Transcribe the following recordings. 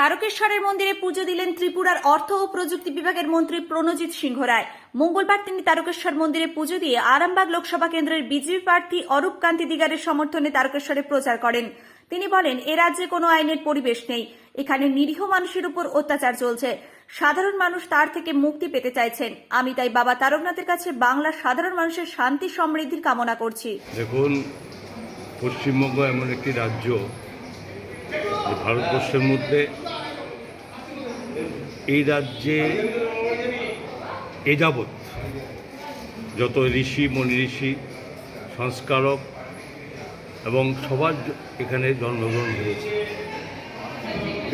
তারকেশ্বরের মন্দিরে পুজো দিলেন ত্রিপুরার অর্থ ও প্রযুক্তি বিভাগের মন্ত্রী প্রণজিৎ সিংহ রায়। মঙ্গলবার তিনি তারকেশ্বর মন্দিরে পুজো দিয়ে আরামবাগ লোকসভা কেন্দ্রের বিজেপি প্রার্থী অরূপ কান্তি দিগারের সমর্থনে তারকেশ্বরে প্রচার করেন। তিনি বলেন, এ রাজ্যে কোনো আইনের পরিবেশ নেই। এখানে নিরীহ মানুষের উপর অত্যাচার চলছে। সাধারণ মানুষ তার থেকে মুক্তি পেতে চাইছেন। আমি তাই বাবা তারকনাথের কাছে বাংলার সাধারণ মানুষের শান্তি সমৃদ্ধির কামনা করছি। দেখুন, পশ্চিমবঙ্গ এমন একটি রাজ্য যে ভারতবর্ষের মধ্যে এই রাজ্যে এ যাবৎ যত ঋষি, মনি ঋষি, সংস্কারক এবং সবার এখানে জন্মগ্রহণ হয়েছে।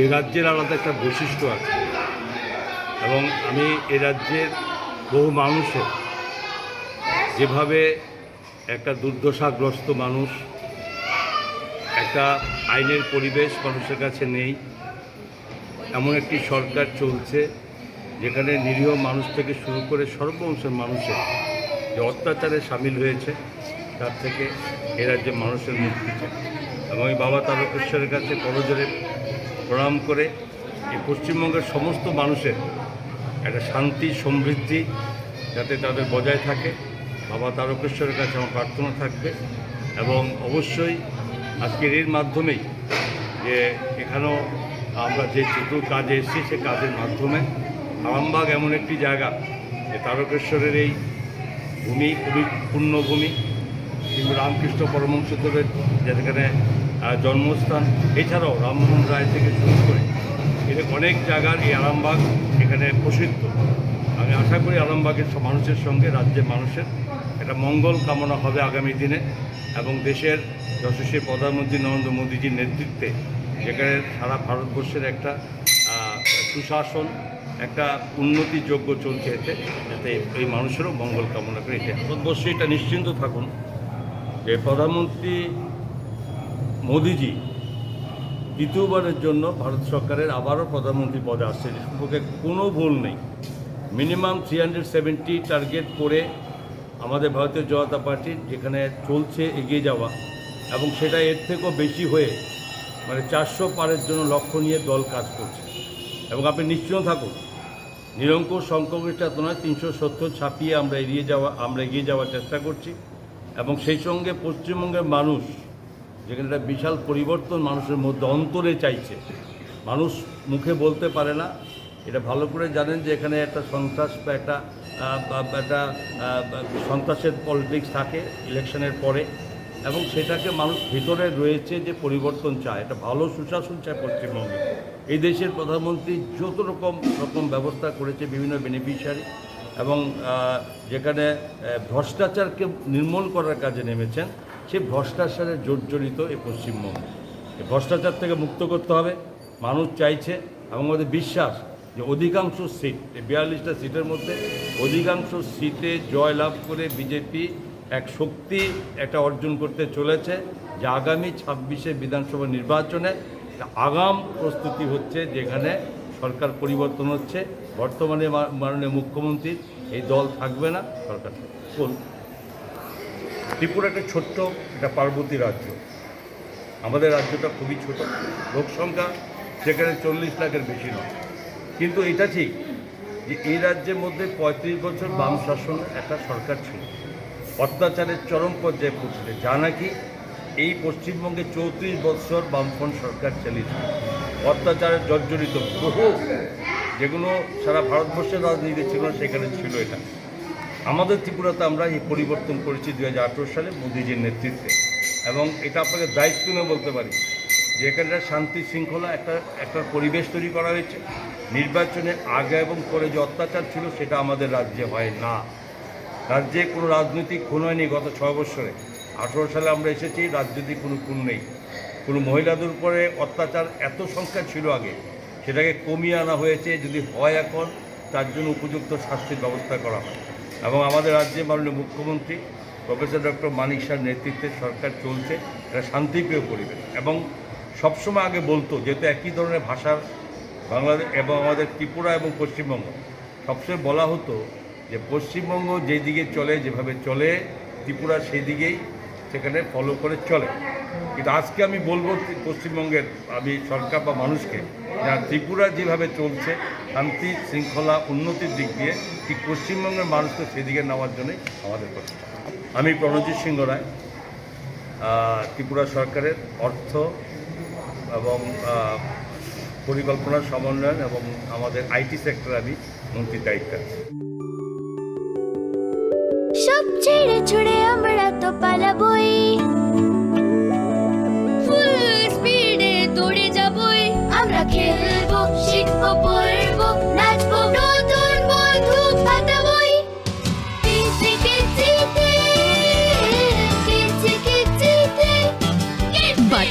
এই রাজ্যের আলাদা একটা বৈশিষ্ট্য আছে এবং আমি এ রাজ্যের বহু মানুষের যেভাবে একটা দুর্দশাগ্রস্ত মানুষ একটা আইনের পরিবেশ মানুষের কাছে নেই। এমন একটি সরকার চলছে যেখানে নিরীহ মানুষ থেকে শুরু করে সর্বংশের মানুষের যে অত্যাচারে সামিল হয়েছে, তার থেকে এ রাজ্যে মানুষের মুক্তি চায়। এবং এই বাবা তারকেশ্বরের কাছে করজোরে প্রণাম করে এই পশ্চিমবঙ্গের সমস্ত মানুষের একটা শান্তি, সমৃদ্ধি যাতে তাদের বজায় থাকে। বাবা তারকেশ্বরের কাছে আমার প্রার্থনা থাকবে এবং অবশ্যই আজকের এর মাধ্যমেই যে এখানেও আমরা যে চতুর কাজে এসেছি, সে কাজের মাধ্যমে আরামবাগ এমন একটি জায়গা, যে তারকেশ্বরের এই ভূমি, খুবই পূর্ণভূমি কিন্তু রামকৃষ্ণ পরমহংসদেবের যেখানে জন্মস্থান, এছাড়াও রামমোহন রায় থেকে শুরু করে এরকম অনেক জায়গার এই আরামবাগ এখানে প্রসিদ্ধ। আমি আশা করি আরামবাগের সব মানুষের সঙ্গে রাজ্যের মানুষের একটা মঙ্গল কামনা হবে আগামী দিনে এবং দেশের যশস্বী প্রধানমন্ত্রী নরেন্দ্র মোদীজির নেতৃত্বে যেখানে সারা ভারতবর্ষের একটা সুশাসন, একটা উন্নতিযোগ্য চলছে এতে, যাতে এই মানুষেরও মঙ্গল কামনা করে এটা ভারতবর্ষে এটা নিশ্চিন্ত থাকুন যে প্রধানমন্ত্রী মোদিজি দ্বিতীয়বারের জন্য ভারত সরকারের আবারও প্রধানমন্ত্রী পদে আসছে সম্পর্কে কোনো ভুল নেই। Minimum three hundred seventy target করে আমাদের ভারতীয় জনতা পার্টির যেখানে চলছে এগিয়ে যাওয়া এবং সেটা এর থেকেও বেশি হয়ে মানে চারশো পারের জন্য লক্ষ্য নিয়ে দল কাজ করছে। এবং আপনি নিশ্চিন্ত থাকুন, নিরঙ্কুশ সংখ্যাগরিষ্ঠতা নয় তিনশো সত্তর ছাপিয়ে আমরা এড়িয়ে যাওয়া, আমরা এগিয়ে যাওয়ার চেষ্টা করছি এবং সেই সঙ্গে পশ্চিমবঙ্গের মানুষ, যেখানে একটা বিশাল পরিবর্তন মানুষের মধ্যে অন্তরে চাইছে, মানুষ মুখে বলতে পারে না এটা ভালো করে জানেন যে এখানে একটা সন্ত্রাস বা একটা একটা সন্ত্রাসের পলিটিক্স থাকে ইলেকশনের পরে। এবং সেটাকে মানুষ ভিতরে রয়েছে যে পরিবর্তন চায়। এটা ভালো সুশাসন চায় পশ্চিমবঙ্গে। এই দেশের প্রধানমন্ত্রী যত রকম রকম ব্যবস্থা করেছে বিভিন্ন বেনিফিশিয়ারি এবং যেখানে ভ্রষ্টাচারকে নির্মূল করার কাজে নেমেছেন, সেই ভ্রষ্টাচারে জর্জরিত এই পশ্চিমবঙ্গ। ভ্রষ্টাচার থেকে মুক্ত করতে হবে। মানুষ চাইছে এবং আমাদের বিশ্বাস যে অধিকাংশ সিট, এই বিয়াল্লিশটা সিটের মধ্যে অধিকাংশ সিটে জয়লাভ করে বিজেপি এক শক্তি একটা অর্জন করতে চলেছে যে আগামী ছাব্বিশে বিধানসভা নির্বাচনে আগাম প্রস্তুতি হচ্ছে যেখানে সরকার পরিবর্তন হচ্ছে। বর্তমানে মাননীয় মুখ্যমন্ত্রীর এই দল থাকবে না, সরকার। বলুন। ত্রিপুরা একটা ছোট্ট একটা পার্বতী রাজ্য। আমাদের রাজ্যটা খুবই ছোট। লোক সংখ্যা সেখানে চল্লিশ লাখের বেশি নয়। কিন্তু এটা ঠিক যে এই রাজ্যের মধ্যে পঁয়ত্রিশ বছর বাম শাসন একটা সরকার ছিল। অত্যাচারের চরম পর্যায়ে পৌঁছলে যা নাকি এই পশ্চিমবঙ্গে চৌত্রিশ বছর বামফ্রন্ট সরকার চালিয়েছে। অত্যাচারের জর্জরিত বহু যেগুলো সারা ভারতবর্ষের রাজনীতি ছিল না, সেখানে ছিল এটা। আমাদের ত্রিপুরাতে আমরা এই পরিবর্তন করেছি দু হাজার আঠেরো সালে মোদীজির নেতৃত্বে। এবং এটা আপনাকে দায়িত্ব নিয়ে বলতে পারি। যে এখানকার শান্তি শৃঙ্খলা একটা একটা পরিবেশ তৈরি করা হয়েছে। নির্বাচনে আগে এবং পরে যে অত্যাচার ছিল সেটা আমাদের রাজ্যে হয় না। রাজ্যে কোনো রাজনৈতিক খুন হয়নি গত ছয় বছরে। আঠেরো সালে আমরা এসেছি, রাজনৈতিক কোনো খুন নেই। কোনো মহিলাদের উপরে অত্যাচার এত সংখ্যা ছিল আগে, সেটাকে কমিয়ে আনা হয়েছে। যদি হয় এখন, তার জন্য উপযুক্ত শাস্তির ব্যবস্থা করা হয়। এবং আমাদের রাজ্যে মাননীয় মুখ্যমন্ত্রী, প্রফেসর ডক্টর মানিক শাহর নেতৃত্বে সরকার চলছে এটা শান্তিপ্রিয় পরিবেশ। এবং সবসময় আগে বলতো যেহেতু একই ধরনের ভাষার বাংলাদেশ এবং আমাদের ত্রিপুরা এবং পশ্চিমবঙ্গ। সবসময় বলা হতো যে পশ্চিমবঙ্গ যেদিকে চলে, যেভাবে চলে, ত্রিপুরা সেই দিকেই সেখানে ফলো করে চলে। কিন্তু আজকে আমি বলব পশ্চিমবঙ্গের, আমি সরকার বা মানুষকে যা ত্রিপুরা যেভাবে চলছে, শান্তি, শৃঙ্খলা, উন্নতির দিক দিয়ে ঠিক পশ্চিমবঙ্গের মানুষকে সেদিকে নেওয়ার জন্যই আমাদের প্রচেষ্টা। আমি প্রণজিৎ সিংহ রায় ত্রিপুরা সরকারের অর্থ এবং আহ, পরিকল্পনা সমন্বয়ন এবং আমাদের আইটি সেক্টর আমি মন্ত্রীর দায়িত্ব। সব ছেড়ে ছুড়ে আমরা তো পালাবই।